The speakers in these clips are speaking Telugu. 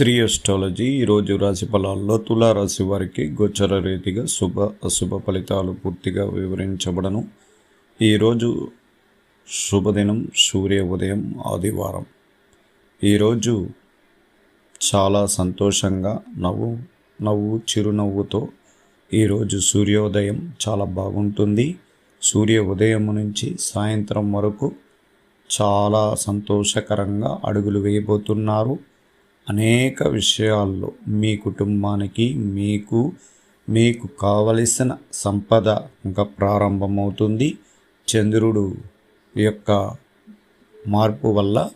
శ్రీ అస్ట్రాలజీ ఈరోజు రాశి ఫలాల్లో తులారాశి వారికి గోచర రీతిగా శుభ అశుభ ఫలితాలు పూర్తిగా వివరించబడను. ఈరోజు శుభదినం సూర్య ఉదయం ఆదివారం. ఈరోజు చాలా సంతోషంగా నవ్వు నవ్వు చిరునవ్వుతో ఈరోజు సూర్యోదయం చాలా బాగుంటుంది. సూర్య ఉదయం నుంచి సాయంత్రం వరకు చాలా సంతోషకరంగా అడుగులు వేయబోతున్నారు. అనేక విషయాల్లో మీ కుటుంబానికి మీకు మీకు కావలసిన సంపద ఇంకా ప్రారంభమవుతుంది. చంద్రుడు యొక్క మార్పు వల్ల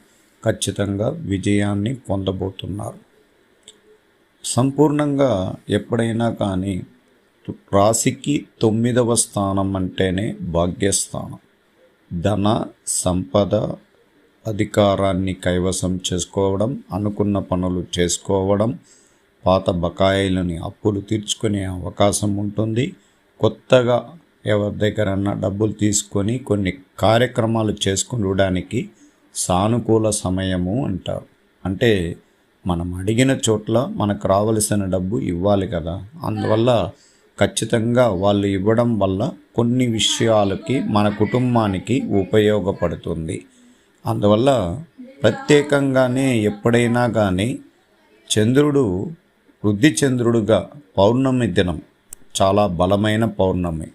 ఖచ్చితంగా విజయాన్ని పొందబోతున్నారు. సంపూర్ణంగా ఎప్పుడైనా కానీ రాశికి తొమ్మిదవ స్థానం అంటేనే భాగ్యస్థానం. ధన సంపద అధికారాన్ని కైవసం చేసుకోవడం అనుకున్న పనులు చేసుకోవడం పాత బకాయిలని అప్పులు తీర్చుకునే అవకాశం ఉంటుంది. కొత్తగా ఎవరి దగ్గరన్నా డబ్బులు తీసుకొని కొన్ని కార్యక్రమాలు చేసుకునడానికి సానుకూల సమయము అంటారు. అంటే మనం అడిగిన చోట్ల మనకు రావలసిన డబ్బు ఇవ్వాలి కదా. అందువల్ల ఖచ్చితంగా వాళ్ళు ఇవ్వడం వల్ల కొన్ని విషయాలకి మన కుటుంబానికి ఉపయోగపడుతుంది. అందువల్ల ప్రత్యేకంగానే ఎప్పుడైనా కానీ చంద్రుడు వృద్ధి చంద్రుడుగా పౌర్ణమి దినం చాలా బలమైన పౌర్ణమి.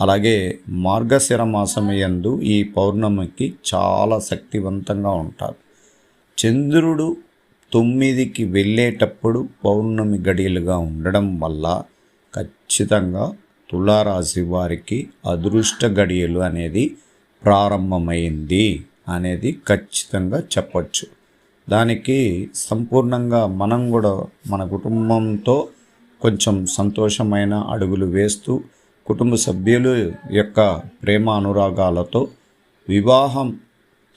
అలాగే మార్గశిర మాసమయందు ఈ పౌర్ణమికి చాలా శక్తివంతంగా ఉంటారు. చంద్రుడు తొమ్మిదికి వెళ్ళేటప్పుడు పౌర్ణమి గడియలుగా ఉండడం వల్ల ఖచ్చితంగా తులారాశి వారికి అదృష్ట గడియలు అనేది ప్రారంభమైంది. అనేది ఖచ్చితంగా చెప్పచ్చు. దానికి సంపూర్ణంగా మనం కూడా మన కుటుంబంతో కొంచెం సంతోషమైన అడుగులు వేస్తూ కుటుంబ సభ్యులు యొక్క ప్రేమ అనురాగాలతో వివాహం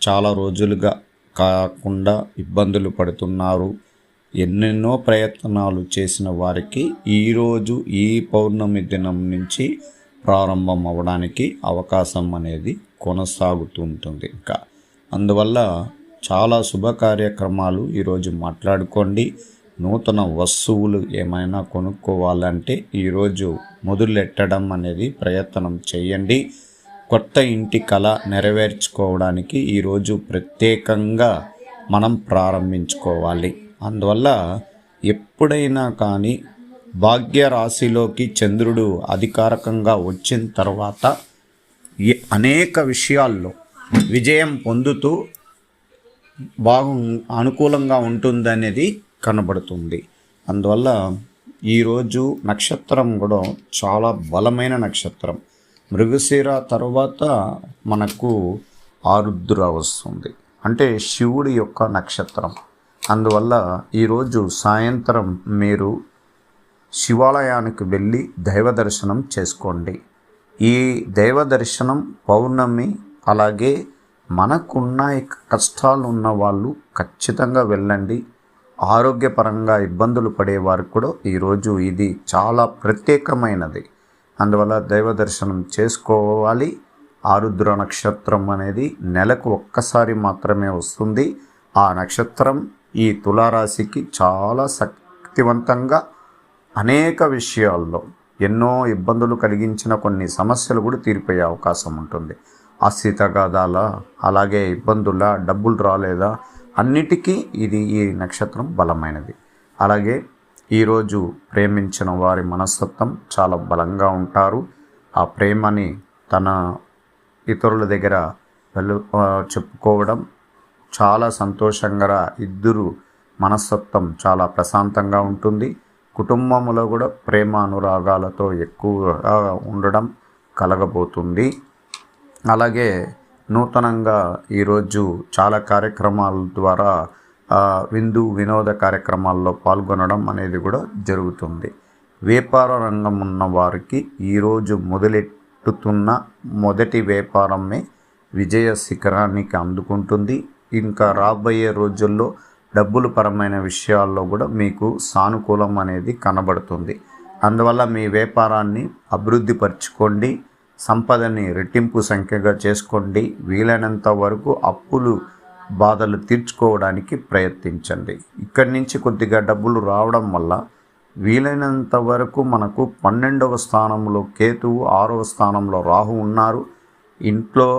చాలా రోజులుగా కాకుండా ఇబ్బందులు పడుతున్నారు. ఎన్నెన్నో ప్రయత్నాలు చేసిన వారికి ఈరోజు ఈ పౌర్ణమి దినం నుంచి ప్రారంభం అవ్వడానికి అవకాశం అనేది కొనసాగుతుంటుంది ఇంకా. అందువల్ల చాలా శుభ కార్యక్రమాలు ఈరోజు మాట్లాడుకోండి. నూతన వస్తువులు ఏమైనా కొనుక్కోవాలంటే ఈరోజు మొదలెట్టడం అనేది ప్రయత్నం చేయండి. కొత్త ఇంటి కళ నెరవేర్చుకోవడానికి ఈరోజు ప్రత్యేకంగా మనం ప్రారంభించుకోవాలి. అందువల్ల ఎప్పుడైనా కానీ భాగ్య రాశిలోకి చంద్రుడు అధికారకంగా వచ్చిన తర్వాత అనేక విషయాల్లో విజయం పొందుతూ బాగు అనుకూలంగా ఉంటుందనేది కనబడుతుంది. అందువల్ల ఈరోజు నక్షత్రం కూడా చాలా బలమైన నక్షత్రం. మృగశిర తర్వాత మనకు ఆరుద్ర వస్తుంది. అంటే శివుడి యొక్క నక్షత్రం. అందువల్ల ఈరోజు సాయంత్రం మీరు శివాలయానికి వెళ్ళి దైవ దర్శనం చేసుకోండి. ఈ దైవ దర్శనం పౌర్ణమి అలాగే మనకున్న కష్టాలు ఉన్న వాళ్ళు ఖచ్చితంగా వెళ్ళండి. ఆరోగ్యపరంగా ఇబ్బందులు పడేవారు కూడా ఈరోజు ఇది చాలా ప్రత్యేకమైనది. అందువల్ల దైవ దర్శనం చేసుకోవాలి. ఆరుద్ర నక్షత్రం అనేది నెలకు ఒక్కసారి మాత్రమే వస్తుంది. ఆ నక్షత్రం ఈ తులారాశికి చాలా శక్తివంతంగా అనేక విషయాల్లో ఎన్నో ఇబ్బందులు కలిగించిన కొన్ని సమస్యలు కూడా తీరిపోయే అవకాశం ఉంటుంది. ఆస్తి అలాగే ఇబ్బందుల డబ్బులు రాలేదా? అన్నిటికీ ఇది ఈ నక్షత్రం బలమైనది. అలాగే ఈరోజు ప్రేమించిన వారి మనస్తత్వం చాలా బలంగా ఉంటారు. ఆ ప్రేమని తన ఇతరుల దగ్గర వెలు చెప్పుకోవడం చాలా సంతోషంగా ఇద్దరు మనస్తత్వం చాలా ప్రశాంతంగా ఉంటుంది. కుటుంబంలో కూడా ప్రేమ అనురాగాలతో ఎక్కువగా ఉండడం కలగబోతుంది. అలాగే నూతనంగా ఈరోజు చాలా కార్యక్రమాల ద్వారా విందు వినోద కార్యక్రమాల్లో పాల్గొనడం అనేది కూడా జరుగుతుంది. వ్యాపార రంగం ఉన్న వారికి ఈరోజు మొదలెట్టుతున్న మొదటి వ్యాపారమే విజయ శిఖరానికి అందుకుంటుంది. ఇంకా రాబోయే రోజుల్లో డబ్బులు పరమైన విషయాల్లో కూడా మీకు సానుకూలం అనేది కనబడుతుంది. అందువల్ల మీ వ్యాపారాన్ని అభివృద్ధి పరచుకోండి. సంపదని రెట్టింపు సంఖ్యగా చేసుకోండి. వీలైనంత వరకు అప్పులు బాధలు తీర్చుకోవడానికి ప్రయత్నించండి. ఇక్కడి నుంచి కొద్దిగా డబ్బులు రావడం వల్ల వీలైనంత వరకు మనకు పన్నెండవ స్థానంలో కేతువు ఆరవ స్థానంలో రాహు ఉన్నారు. ఇంట్లో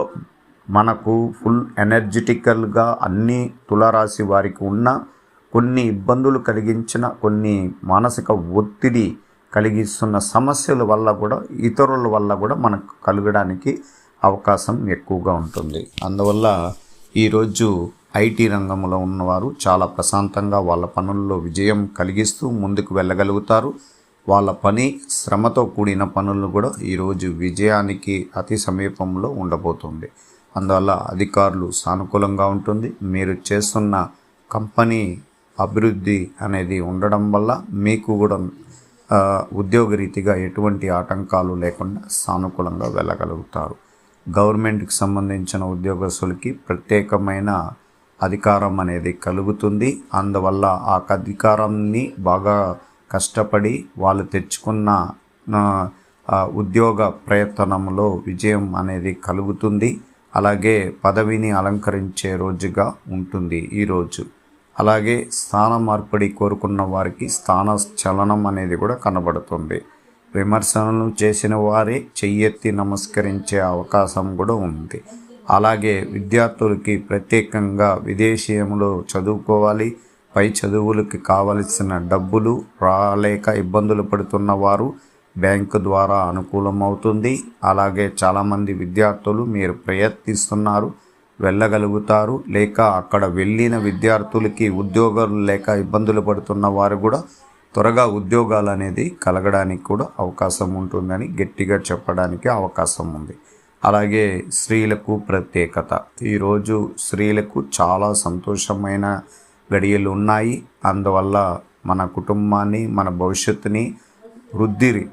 మనకు ఫుల్ ఎనర్జెటికల్గా అన్ని తులారాశి వారికి ఉన్న కొన్ని ఇబ్బందులు కలిగించిన కొన్ని మానసిక ఒత్తిడి కలిగిస్తున్న సమస్యల వల్ల కూడా ఇతరుల వల్ల కూడా మనకు కలగడానికి అవకాశం ఎక్కువగా ఉంటుంది. అందువల్ల ఈరోజు ఐటీ రంగంలో ఉన్నవారు చాలా ప్రశాంతంగా వాళ్ళ పనుల్లో విజయం కలిగిస్తూ ముందుకు వెళ్ళగలుగుతారు. వాళ్ళ పని శ్రమతో కూడిన పనులు కూడా ఈరోజు విజయానికి అతి సమీపంలో ఉండబోతుంది. అందువల్ల అధికారులు సానుకూలంగా ఉంటుంది. మీరు చేస్తున్న కంపెనీ అభివృద్ధి అనేది ఉండడం వల్ల మీకు కూడా ఉద్యోగరీతిగా ఎటువంటి ఆటంకాలు లేకుండా సానుకూలంగా వెళ్ళగలుగుతారు. గవర్నమెంట్కి సంబంధించిన ఉద్యోగస్తులకి ప్రత్యేకమైన అధికారం అనేది కలుగుతుంది. అందువల్ల ఆ అధికారాన్ని బాగా కష్టపడి వాళ్ళు తెచ్చుకున్న ఉద్యోగ ప్రయత్నంలో విజయం అనేది కలుగుతుంది. అలాగే పదవిని అలంకరించే రోజుగా ఉంటుంది ఈరోజు అలాగే స్థాన మార్పిడి కోరుకున్న వారికి స్థాన చలనం అనేది కూడా కనబడుతుంది. విమర్శనలు చేసిన వారే చెయ్యెత్తి నమస్కరించే అవకాశం కూడా ఉంది. అలాగే విద్యార్థులకి ప్రత్యేకంగా విదేశీయంలో చదువుకోవాలి. పై చదువులకి కావలసిన డబ్బులు రాలేక ఇబ్బందులు పడుతున్న వారు బ్యాంకు ద్వారా అనుకూలమవుతుంది. అలాగే చాలామంది విద్యార్థులు మీరు ప్రయత్నిస్తున్నారు. వెళ్ళగలుగుతారు. లేక అక్కడ వెళ్ళిన విద్యార్థులకి ఉద్యోగాలు లేక ఇబ్బందులు పడుతున్న వారు కూడా త్వరగా ఉద్యోగాలు అనేది కలగడానికి కూడా అవకాశం ఉంటుందని గట్టిగా చెప్పడానికి అవకాశం ఉంది. అలాగే స్త్రీలకు ప్రత్యేకత. ఈరోజు స్త్రీలకు చాలా సంతోషమైన గడియలు ఉన్నాయి. అందువల్ల మన కుటుంబాన్ని మన భవిష్యత్తుని వృద్ధి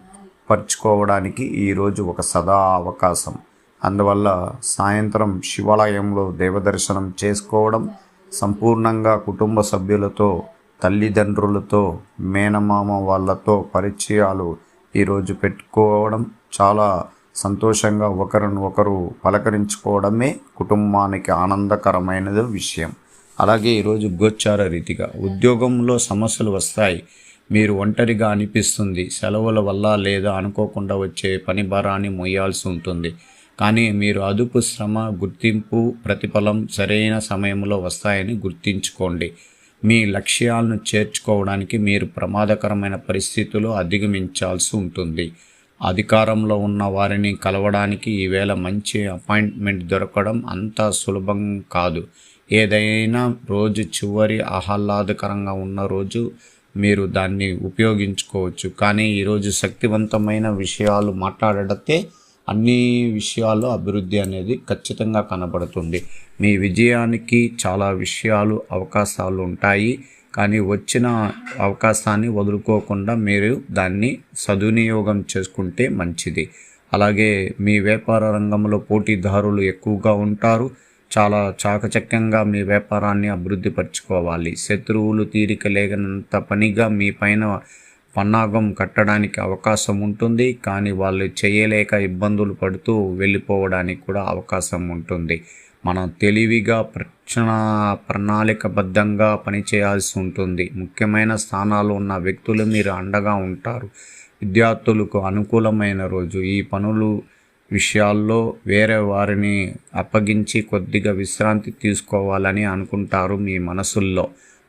పరుచుకోవడానికి ఈరోజు ఒక సదా అవకాశం. అందువల్ల సాయంత్రం శివాలయంలో దేవదర్శనం చేసుకోవడం సంపూర్ణంగా కుటుంబ సభ్యులతో తల్లిదండ్రులతో మేనమామ వాళ్ళతో పరిచయాలు ఈరోజు పెట్టుకోవడం చాలా సంతోషంగా ఒకరిని ఒకరు పలకరించుకోవడమే కుటుంబానికి ఆనందకరమైనది విషయం. అలాగే ఈరోజు గోచార రీతిగా ఉద్యోగంలో సమస్యలు వస్తాయి. మీరు ఒంటరిగా అనిపిస్తుంది. సెలవుల వల్ల లేదా అనుకోకుండా వచ్చే పని భారాన్ని మొయ్యాల్సి ఉంటుంది. కానీ మీరు అదుపు శ్రమ గుర్తింపు ప్రతిఫలం సరైన సమయంలో వస్తాయని గుర్తించుకోండి. మీ లక్ష్యాలను చేర్చుకోవడానికి మీరు ప్రమాదకరమైన పరిస్థితులు అధిగమించాల్సి ఉంటుంది. అధికారంలో ఉన్న వారిని కలవడానికి ఈవేళ మంచి అపాయింట్మెంట్ దొరకడం అంత సులభం కాదు. ఏదైనా రోజు చివరి ఆహ్లాదకరంగా ఉన్న రోజు మీరు దాన్ని ఉపయోగించుకోవచ్చు. కానీ ఈరోజు శక్తివంతమైన విషయాలు మాట్లాడటే అన్ని విషయాల్లో అభివృద్ధి అనేది ఖచ్చితంగా కనబడుతుంది. మీ విజయానికి చాలా విషయాలు అవకాశాలు ఉంటాయి. కానీ వచ్చిన అవకాశాన్ని వదులుకోకుండా మీరు దాన్ని సదునియోగం చేసుకుంటే మంచిది. అలాగే మీ వ్యాపార రంగంలో పోటీదారులు ఎక్కువగా ఉంటారు. చాలా చాకచక్యంగా మీ వ్యాపారాన్ని అభివృద్ధి పరచుకోవాలి. శత్రువులు తీరిక లేనంత పనిగా మీ పైన పన్నాగం కట్టడానికి అవకాశం ఉంటుంది కానీ వాళ్ళు చేయలేక ఇబ్బందులు పడుతూ వెళ్ళిపోవడానికి కూడా అవకాశం ఉంటుంది. మనం తెలివిగా ప్రక్షణ ప్రణాళికబద్ధంగా పనిచేయాల్సి ఉంటుంది. ముఖ్యమైన స్థానాలు ఉన్న వ్యక్తులు మీరు అండగా ఉంటారు. విద్యార్థులకు అనుకూలమైన రోజు. ఈ పనులు విషయాల్లో వేరే వారిని అప్పగించి కొద్దిగా విశ్రాంతి తీసుకోవాలని అనుకుంటారు మీ మనసుల్లో.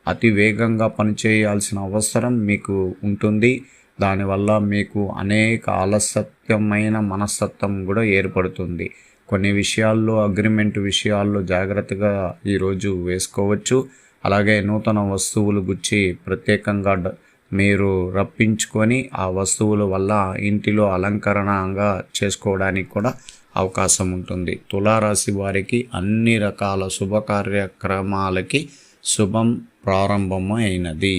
అతి వేగంగా పనిచేయాల్సిన అవసరం మీకు ఉంటుంది. దానివల్ల మీకు అనేక ఆలస్యమైన మనస్తత్వం కూడా ఏర్పడుతుంది. కొన్ని విషయాల్లో అగ్రిమెంట్ విషయాల్లో జాగ్రత్తగా ఈరోజు వేసుకోవచ్చు. అలాగే నూతన వస్తువులు గుచ్చి ప్రత్యేకంగా డ- మీరు రప్పించుకొని ఆ వస్తువుల వల్ల ఇంటిలో అలంకరణగా చేసుకోవడానికి కూడా అవకాశం ఉంటుంది. తులారాశి వారికి అన్ని రకాల శుభ కార్యక్రమాలకి శుభం ప్రారంభమైనది